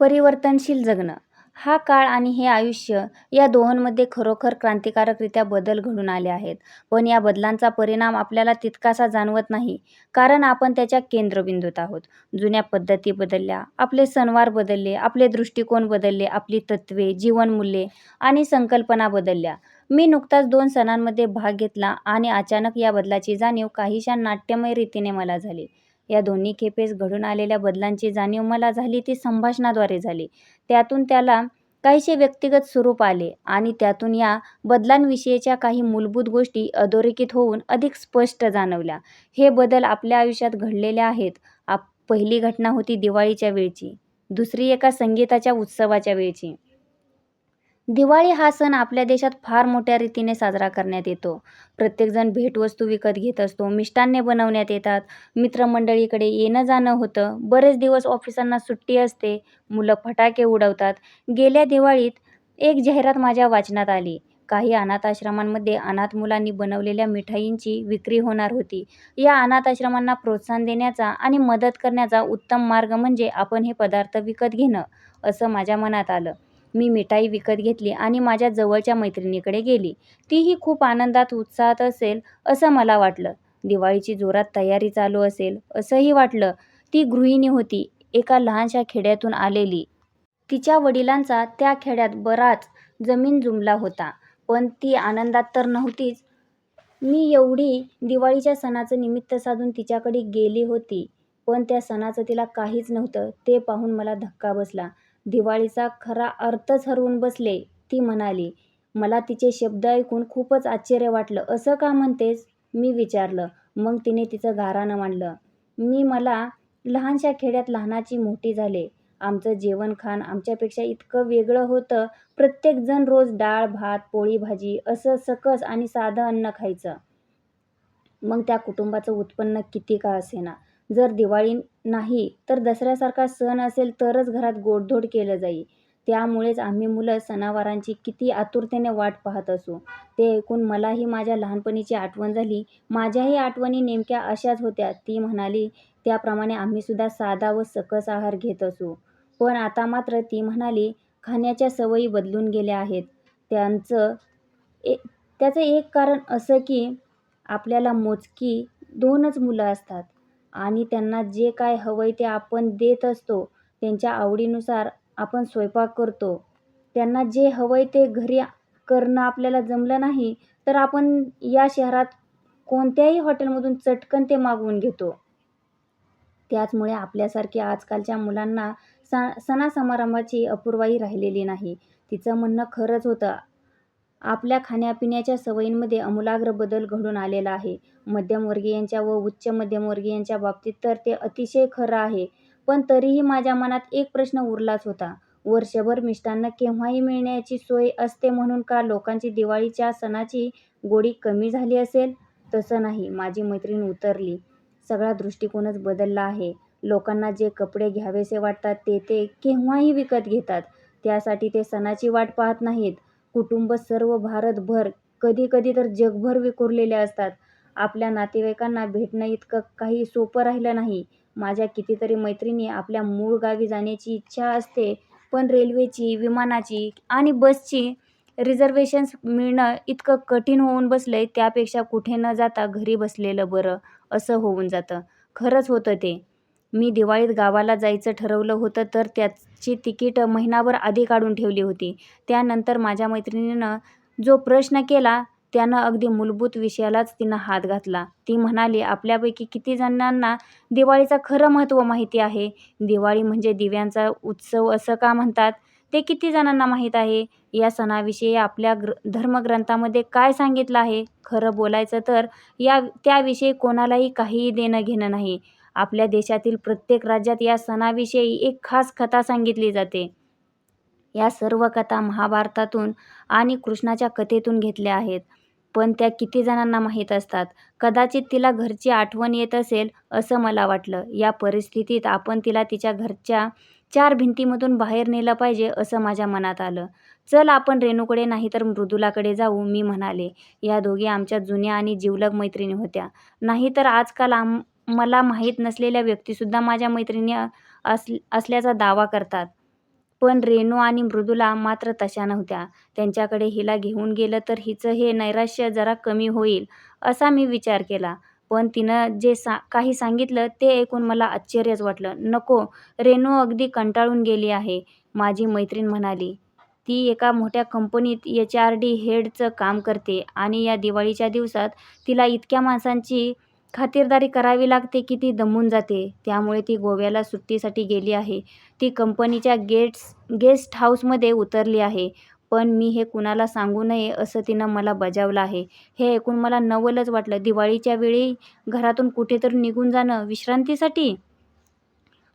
परिवर्तनशील जगणं. हा काळ आणि हे आयुष्य या दोहोंमध्ये खरोखर क्रांतिकारकरित्या बदल घडून आले आहेत. पण या बदलांचा परिणाम आपल्याला तितकासा जाणवत नाही कारण आपण त्याच्या केंद्रबिंदूत आहोत. जुन्या पद्धती बदलल्या आपले सणवार बदलले आपले दृष्टिकोन बदलले आपली तत्त्वे जीवनमूल्ये आणि संकल्पना बदलल्या. मी नुकताच दोन सणांमध्ये भाग घेतला आणि अचानक या बदलाची जाणीव काहीशा नाट्यमय रीतीने मला झाली. या दोन्ही खेपेस घडून आलेल्या बदलांची जाणीव मला झाली ती संभाषणाद्वारे झाली. त्यातून त्याला काहीसे व्यक्तिगत स्वरूप आले आणि त्यातून या बदलांविषयीच्या काही मूलभूत गोष्टी अधोरेखित होऊन अधिक स्पष्ट जाणवल्या. हे बदल आपल्या आयुष्यात घडलेले आहेत. आप पहिली घटना होती दिवाळीच्या वेळची दुसरी एका संगीताच्या उत्सवाच्या वेळची. दिवाळी हा सण आपल्या देशात फार मोठ्या रीतीने साजरा करण्यात येतो. प्रत्येकजण भेटवस्तू विकत घेत असतो मिष्टान्ने बनवण्यात येतात मित्रमंडळीकडे येणं जाणं होतं बरेच दिवस ऑफिसांना सुट्टी असते मुलं फटाके उडवतात. गेल्या दिवाळीत एक जाहिरात माझ्या वाचनात आली. काही अनाथाश्रमांमध्ये अनाथ मुलांनी बनवलेल्या मिठाईंची विक्री होणार होती. या अनाथाश्रमांना प्रोत्साहन देण्याचा आणि मदत करण्याचा उत्तम मार्ग म्हणजे आपण हे पदार्थ विकत घेणं असं माझ्या मनात आलं. मी मिठाई विकत घेतली आणि माझ्या जवळच्या मैत्रिणीकडे गेली. तीही खूप आनंदात उत्साहात असेल असं मला वाटलं. दिवाळीची जोरात तयारी चालू असेल असंही वाटलं. ती गृहिणी होती एका लहानशा खेड्यातून आलेली. तिच्या वडिलांचा त्या खेड्यात बराच जमीन जुमला होता पण ती आनंदात तर नव्हतीच. मी एवढी दिवाळीच्या सणाचं निमित्त साधून तिच्याकडे गेली होती पण त्या सणाचं तिला काहीच नव्हतं ते पाहून मला धक्का बसला. दिवाळीचा खरा अर्थच हरवून बसले. ती म्हणाली मला तिचे शब्द ऐकून खूपच आश्चर्य वाटलं. असं का म्हणतेस? मी विचारलं. मग तिने तिचं गारानं मांडलं. मी मला लहानशा खेड्यात लहानाची मोठी झाले. आमचं जेवणखाण आमच्यापेक्षा इतकं वेगळं होतं. प्रत्येकजण रोज डाळ भात पोळी भाजी असं सकस आणि साधं अन्न खायचं. मग त्या कुटुंबाचं उत्पन्न किती का असेना? जर दिवाळी नाही तर दसऱ्यासारखा सण असेल तरच घरात गोडधोड केलं जाई. त्यामुळेच आम्ही मुलं सणावारांची किती आतुरतेने वाट पाहत असू. ते ऐकून मलाही माझ्या लहानपणीची आठवण झाली. माझ्याही आठवणी नेमक्या अशाच होत्या. ती म्हणाली त्याप्रमाणे आम्हीसुद्धा साधा व सकस आहार घेत असू. पण आता मात्र ती म्हणाली खाण्याच्या सवयी बदलून गेल्या आहेत. त्यांचं ए त्याचं एक कारण असं की आपल्याला मोजकी दोनच मुलं असतात. आणि त्यांना जे काय हवंय ते आपण देत असतो. त्यांच्या आवडीनुसार आपण स्वयंपाक करतो. त्यांना जे हवंय ते घरी करणं आपल्याला जमलं नाही तर आपण या शहरात कोणत्याही हॉटेलमधून चटकन ते मागवून घेतो. त्याचमुळे आपल्यासारख्या आजकालच्या मुलांना सा सणासमारंभाची अपूर्वाई राहिलेली नाही. तिचं म्हणणं खरंच होतं. आपल्या खाण्यापिण्याच्या सवयींमध्ये आमूलाग्र बदल घडून आलेला आहे. मध्यमवर्गीयांच्या व उच्च मध्यमवर्गीयांच्या बाबतीत तर ते अतिशय खरं आहे. पण तरीही माझ्या मनात एक प्रश्न उरलाच होता. वर्षभर मिष्टान्न केव्हाही मिळण्याची सोय असते म्हणून का लोकांची दिवाळीच्या सणाची गोडी कमी झाली असेल? तसं नाही. माझी मैत्रीण उतरली. सगळा दृष्टिकोनच बदलला आहे. लोकांना जे कपडे घ्यावेसे वाटतात ते ते केव्हाही विकत घेतात. त्यासाठी ते सणाची वाट पाहत नाहीत. कुटुंब सर्व भारतभर कधी कधी तर जगभर विखुरलेले असतात. आपल्या नातेवाईकांना भेटणं इतकं काही सोपं राहिलं नाही. माझ्या कितीतरी मैत्रिणी आपल्या मूळ गावी जाण्याची इच्छा असते पण रेल्वेची विमानाची आणि बसची रिझर्वेशन्स मिळणं इतकं कठीण होऊन बसलंय त्यापेक्षा कुठे न जाता घरी बसलेलं बरं असं होऊन जातं. खरंच होतं ते. मी दिवाळीत गावाला जायचं ठरवलं होतं तर त्याची तिकीट महिनाभर आधी काढून ठेवली होती. त्यानंतर माझ्या मैत्रिणीनं जो प्रश्न केला त्यानं अगदी मूलभूत विषयालाच तिनं हात घातला. ती म्हणाली आपल्यापैकी किती जणांना दिवाळीचं खरं महत्त्व माहिती आहे? दिवाळी म्हणजे दिव्यांचा उत्सव असं का म्हणतात? ते किती जणांना माहीत आहे? या सणाविषयी आपल्या ग्र धर्मग्रंथामध्ये काय सांगितलं आहे? खरं बोलायचं तर या त्याविषयी कोणालाही काहीही देणं घेणं नाही. आपल्या देशातील प्रत्येक राज्यात या सणाविषयी एक खास कथा सांगितली जाते. या सर्व कथा महाभारतातून आणि कृष्णाच्या कथेतून घेतल्या आहेत. पण त्या किती जणांना माहीत असतात? कदाचित तिला घरची आठवण येत असेल असं मला वाटलं. या परिस्थितीत आपण तिला तिच्या घरच्या चार भिंतीमधून बाहेर नेलं पाहिजे असं माझ्या मनात आलं. चल आपण रेणूकडे नाही तर मृदुलाकडे जाऊ मी म्हणाले. या दोघी आमच्या जुन्या आणि जिवलग मैत्रिणी होत्या. नाहीतर आजकाल आम मला माहीत नसलेल्या व्यक्तीसुद्धा माझ्या मैत्रिणी अस असल्याचा दावा करतात पण रेणू आणि मृदुला मात्र तशा नव्हत्या. त्यांच्याकडे हिला घेऊन गेलं तर हिचं हे नैराश्य जरा कमी होईल असा मी विचार केला. पण तिनं जे सा काही सांगितलं ते ऐकून मला आश्चर्यच वाटलं. नको, रेणू अगदी कंटाळून गेली आहे, माझी मैत्रीण म्हणाली. ती एका मोठ्या कंपनीत एच आर डी हेडचं काम करते आणि या दिवाळीच्या दिवसात तिला इतक्या माणसांची खातिरदारी करावी लागते की ती दमून जाते. त्यामुळे ती गोव्याला सुट्टीसाठी गेली आहे. ती कंपनीच्या गेट्स गेस्ट हाऊसमध्ये उतरली आहे. पण मी हे कुणाला सांगू नये असं तिनं मला बजावलं आहे. हे ऐकून मला नवलच वाटलं. दिवाळीच्या वेळी घरातून कुठेतरी निघून जाणं विश्रांतीसाठी?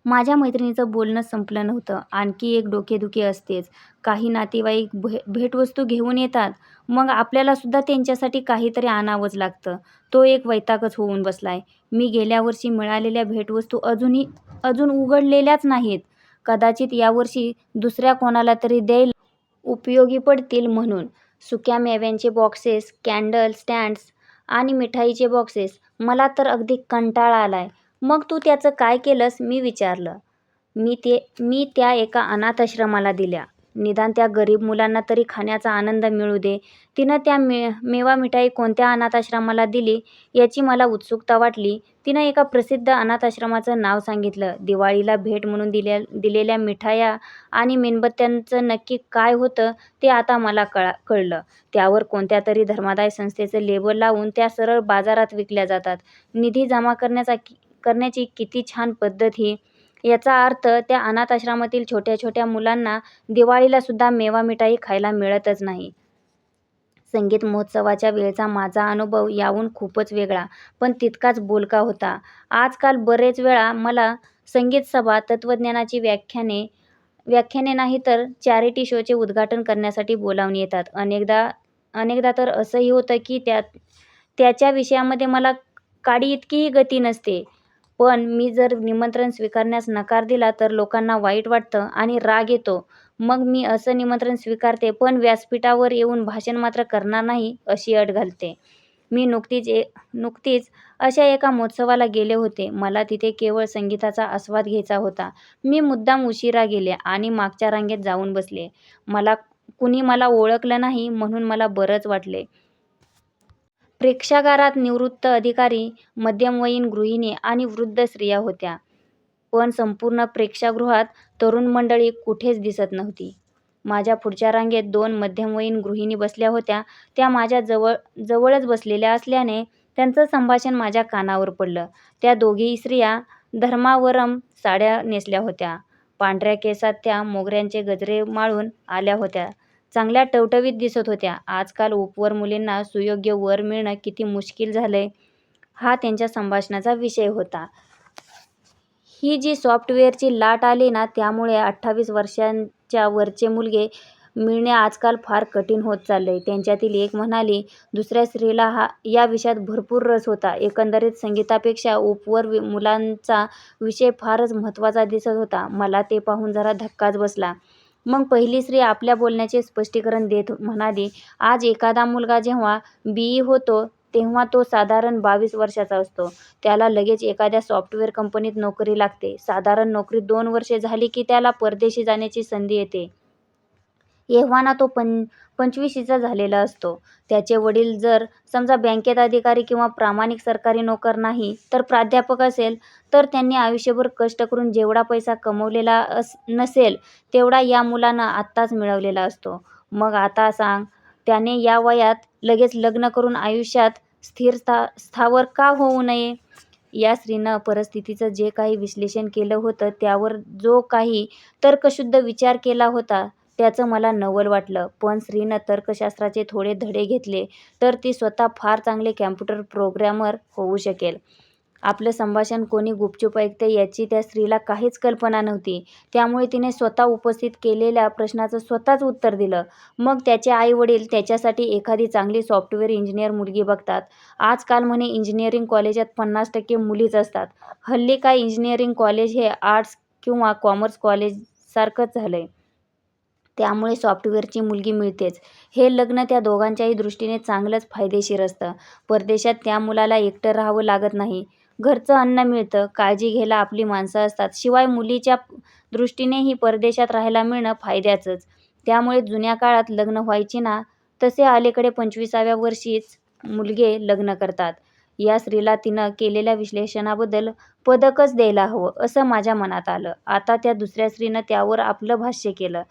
माझ्या मैत्रिणीचं बोलणं संपलं नव्हतं. आणखी एक डोकेदुखी असतेच. काही नातेवाईक भे भेटवस्तू घेऊन येतात. मग आपल्यालासुद्धा त्यांच्यासाठी काहीतरी आणावंच लागतं. तो एक वैतागच होऊन बसलाय. मी गेल्या वर्षी मिळालेल्या भेटवस्तू अजूनही अजून उघडलेल्याच नाहीत. कदाचित यावर्षी दुसऱ्या कोणाला तरी द्यायला उपयोगी पडतील म्हणून. सुक्या मेव्यांचे बॉक्सेस, कँडल स्टँड्स आणि मिठाईचे बॉक्सेस. मला तर अगदी कंटाळा आलाय. मग तू त्याचं काय केलंस? मी विचारलं. मी ते मी त्या एका अनाथाश्रमाला दिल्या. निदान त्या गरीब मुलांना तरी खाण्याचा आनंद मिळू दे. तिनं त्या मे मेवा मिठाई कोणत्या अनाथाश्रमाला दिली याची मला उत्सुकता वाटली. तिनं एका प्रसिद्ध अनाथाश्रमाचं नाव सांगितलं. दिवाळीला भेट म्हणून दिल्या दिलेल्या मिठाया आणि मेणबत्त्यांचं नक्की काय होतं ते आता मला कळा कळलं. त्यावर कोणत्या तरी धर्मादाय संस्थेचं लेबल लावून त्या सरळ बाजारात विकल्या जातात. निधी जमा करण्याचा करण्याची किती छान पद्धत ही. याचा अर्थ त्या अनाथाश्रमातील छोट्या छोट्या मुलांना दिवाळीलासुद्धा मेवा मिठाई खायला मिळतच नाही. संगीत महोत्सवाच्या वेळचा माझा अनुभव याहून खूपच वेगळा, पण तितकाच बोलका होता. आजकाल बरेच वेळा मला संगीत सभा, तत्त्वज्ञानाची व्याख्याने व्याख्याने नाही तर चॅरिटी शोचे उद्घाटन करण्यासाठी बोलावून येतात. अनेकदा अनेकदा तर असंही होतं की त्या त्याच्या विषयामध्ये मला काडी इतकीही गती नसते. पण मी जर निमंत्रण स्वीकारण्यास नकार दिला तर लोकांना वाईट वाटतं आणि राग येतो. मग मी असं निमंत्रण स्वीकारते पण व्यासपीठावर येऊन भाषण मात्र करणार नाही अशी अट घालते. मी नुकतीच नुकतीच अशा एका महोत्सवाला गेले होते. मला तिथे केवळ संगीताचा आस्वाद घ्यायचा होता. मी मुद्दाम उशिरा गेले आणि मागच्या रांगेत जाऊन बसले. मला कुणी मला ओळखलं नाही म्हणून मला बरंच वाटले. प्रेक्षागारात निवृत्त अधिकारी, मध्यमवयीन गृहिणी आणि वृद्ध स्त्रिया होत्या. पण संपूर्ण प्रेक्षागृहात तरुण मंडळी कुठेच दिसत नव्हती. माझ्या पुढच्या रांगेत दोन मध्यमवयीन गृहिणी बसल्या होत्या. त्या माझ्या जवळच बसलेल्या असल्याने त्यांचं संभाषण माझ्या कानावर पडलं. त्या दोघीही स्त्रिया धर्मावरम साड्या नेसल्या होत्या. पांढऱ्या केसांत त्या मोगऱ्याचे गजरे माळून आल्या होत्या. चांगल्या टवटवीत दिसत होत्या. आजकाल उपवर मुलींना सुयोग्य वर मिळणं किती मुश्किल झालंय, हा त्यांच्या संभाषणाचा विषय होता. ही जी सॉफ्टवेअरची लाट आली ना त्यामुळे अठ्ठावीस वर्षांच्या वरचे मुलगे मिळणे आजकाल फार कठीण होत चाललंय. त्यांच्यातील एक म्हणाली. दुसऱ्या स्त्रीला हा या विषयात भरपूर रस होता. एकंदरीत संगीतापेक्षा उपवर मुलांचा विषय फारच महत्त्वाचा दिसत होता. मला ते पाहून जरा धक्काच बसला. मग पहिली स्त्री आपल्या बोलण्याचे स्पष्टीकरण देत म्हणाली. आज एखादा मुलगा जेव्हा बीई होतो तेव्हा तो साधारण बावीस वर्षाचा असतो. त्याला लगेच एखाद्या सॉफ्टवेअर कंपनीत नोकरी लागते. साधारण नोकरी दोन वर्षे झाली की त्याला परदेशी जाण्याची संधी येते. एव्हाना तो पंचविशीचा झालेला असतो. त्याचे वडील जर समजा बँकेत अधिकारी किंवा प्रामाणिक सरकारी नोकर नाही तर प्राध्यापक असेल तर त्यांनी आयुष्यभर कष्ट करून जेवढा पैसा कमवलेला नसेल तेवढा या मुलांना आत्ताच मिळवलेला असतो. मग आता सांग, त्याने या वयात लगेच लग्न करून आयुष्यात स्थिर स्थावर का होऊ नये? या स्त्रीनं परिस्थितीचं जे काही विश्लेषण केलं होतं त्यावर जो काही तर्कशुद्ध विचार केला होता त्याचं मला नवल वाटलं. पण स्त्रीनं तर्कशास्त्राचे थोडे धडे घेतले तर ती स्वतः फार चांगली कॉम्प्युटर प्रोग्रॅमर होऊ शकेल. आपलं संभाषण कोणी गुपचूप ऐकतंय याची त्या स्त्रीला काहीच कल्पना नव्हती. त्यामुळे तिने स्वतः उपस्थित केलेल्या प्रश्नाचं स्वतःच उत्तर दिलं. मग त्याचे आई-वडील त्याच्यासाठी एखादी चांगली सॉफ्टवेअर इंजिनियर मुलगी बघतात. आजकाल म्हणे इंजिनिअरिंग कॉलेजात पन्नास टक्के मुलीच असतात. हल्ली काय इंजिनिअरिंग कॉलेज हे आर्ट्स किंवा कॉमर्स कॉलेजसारखंच झालंय. त्यामुळे सॉफ्टवेअरची मुलगी मिळतेच. हे लग्न त्या दोघांच्याही दृष्टीने चांगलंच फायदेशीर असतं. परदेशात त्या मुलाला एकटं राहावं लागत नाही. घरचं अन्न मिळतं, काळजी घ्यायला आपली माणसं असतात. शिवाय मुलीच्या दृष्टीनेही परदेशात राहायला मिळणं फायद्याचंच. त्यामुळे जुन्या काळात लग्न व्हायची ना, तसे अलीकडे पंचविसाव्या वर्षीच मुलगे लग्न करतात. या स्त्रीला तिनं केलेल्या विश्लेषणाबद्दल पदकच द्यायला हवं, असं माझ्या मनात आलं. आता त्या दुसऱ्या स्त्रीनं त्यावर आपलं भाष्य केलं.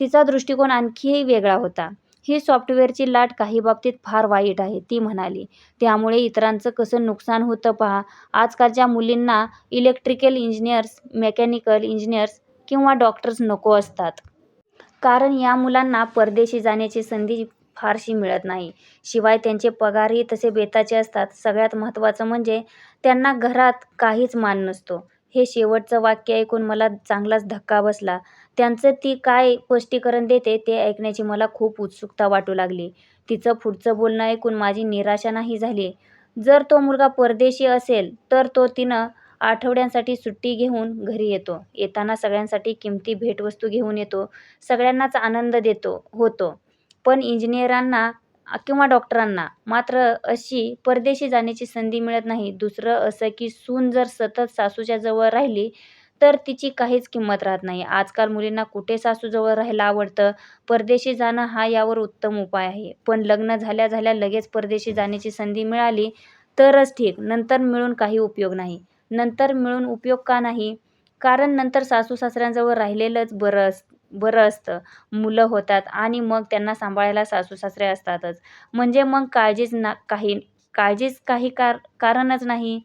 तिचा दृष्टिकोन आणखीही वेगळा होता. ही सॉफ्टवेअरची लाट काही बाबतीत फार वाईट आहे, ती म्हणाली. त्यामुळे इतरांचं कसं नुकसान होतं पहा. आजकालच्या मुलींना इलेक्ट्रिकल इंजिनियर्स, मेकॅनिकल इंजिनियर्स किंवा डॉक्टर्स नको असतात. कारण या मुलांना परदेशी जाण्याची संधी फारशी मिळत नाही. शिवाय त्यांचे पगारही तसे बेताचे असतात. सगळ्यात महत्त्वाचं म्हणजे त्यांना घरात काहीच मान नसतो. हे शेवटचं वाक्य ऐकून मला चांगलाच धक्का बसला. त्यांचं ती काय स्पष्टीकरण देते, ते ऐकण्याची मला खूप उत्सुकता वाटू लागली. तिचं पुढचं बोलणं ऐकून माझी निराशा नाही झाली. जर तो मुलगा परदेशी असेल, तर तो तिनं आठवड्यांसाठी सुट्टी घेऊन घरी येतो. येताना सगळ्यांसाठी किमती भेटवस्तू घेऊन येतो. सगळ्यांनाच आनंद होतो. पण इंजिनियरांना किंवा डॉक्टरांना मात्र अशी परदेशी जाण्याची संधी मिळत नाही. दुसरं असं की सून जर सतत सासूच्या जवळ राहिली, तर तिची काहीच किंमत राहत नाही. आजकाल मुलींना कुठे सासूजवळ राहायला आवडतं? परदेशी जाणं हा यावर उत्तम उपाय आहे. पण लग्न झाल्या झाल्या लगेच परदेशी जाण्याची संधी मिळाली तरच ठीक, नंतर मिळून काही उपयोग नाही. नंतर मिळून उपयोग का नाही? कारण नंतर सासू-सासऱ्यांजवळ राहिलेलंच बरं बरं असतं. मुलं होतात आणि मग त्यांना सांभाळायला सासू-सासरे असतातच. म्हणजे मग काळजीच ना काही काळजीच काही कार कारणच नाही.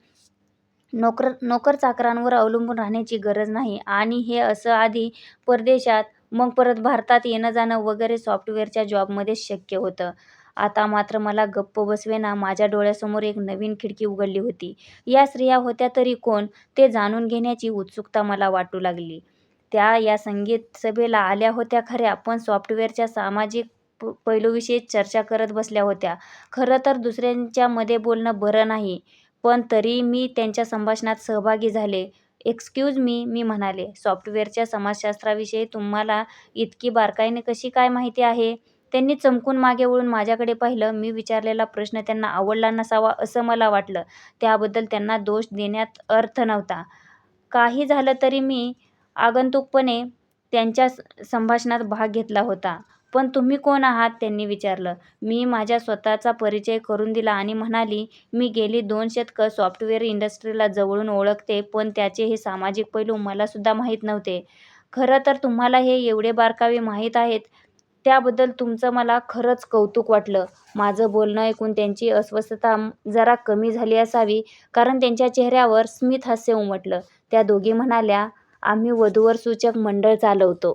नोकर नोकर चाकरांवर अवलंबून राहण्याची गरज नाही. आणि हे असं आधी परदेशात, मग परत भारतात येणं-जाणं वगैरे सॉफ्टवेअरच्या जॉबमध्ये शक्य होतं. आता मात्र मला गप्प बसवेना, माझ्या डोळ्यासमोर एक नवीन खिडकी उघडली होती. या स्त्रिया होत्या तरी कोण, ते जाणून घेण्याची उत्सुकता मला वाटू लागली. त्या या संगीत सभेला आल्या होत्या खऱ्या, पण सॉफ्टवेअरच्या सामाजिक पैलूविषयी चर्चा करत बसल्या होत्या. खरं तर दुसऱ्यांच्यामध्ये बोलणं बरं नाही, पण तरीही मी त्यांच्या संभाषणात सहभागी झाले. एक्सक्यूज मी, मी म्हणाले. सॉफ्टवेअरच्या समाजशास्त्राविषयी तुम्हाला इतकी बारकाईने कशी काय माहिती आहे? त्यांनी चमकून मागे वळून माझ्याकडे पाहिलं. मी विचारलेला प्रश्न त्यांना आवडला नसावा असं मला वाटलं. त्याबद्दल त्यांना दोष देण्यात अर्थ नव्हता. काही झालं तरी मी आगंतुकपणे त्यांच्या संभाषणात भाग घेतला होता. पण तुम्ही कोण आहात? त्यांनी विचारलं. मी माझा स्वतःचा परिचय करून दिला आणि म्हणाली, मी गेली दोन शतकं सॉफ्टवेअर इंडस्ट्रीला जवळून ओळखते, पण त्याचे हे सामाजिक पैलू मलासुद्धा माहीत नव्हते. खरं तर तुम्हाला हे एवढे बारकावे माहीत आहेत, त्याबद्दल तुमचं मला खरंच कौतुक वाटलं. माझं बोलणं ऐकून त्यांची अस्वस्थता जरा कमी झाली असावी, कारण त्यांच्या चेहऱ्यावर स्मितहास्य उमटलं. त्या दोघी म्हणाल्या, आम्ही वधूवर सूचक मंडळ चालवतो.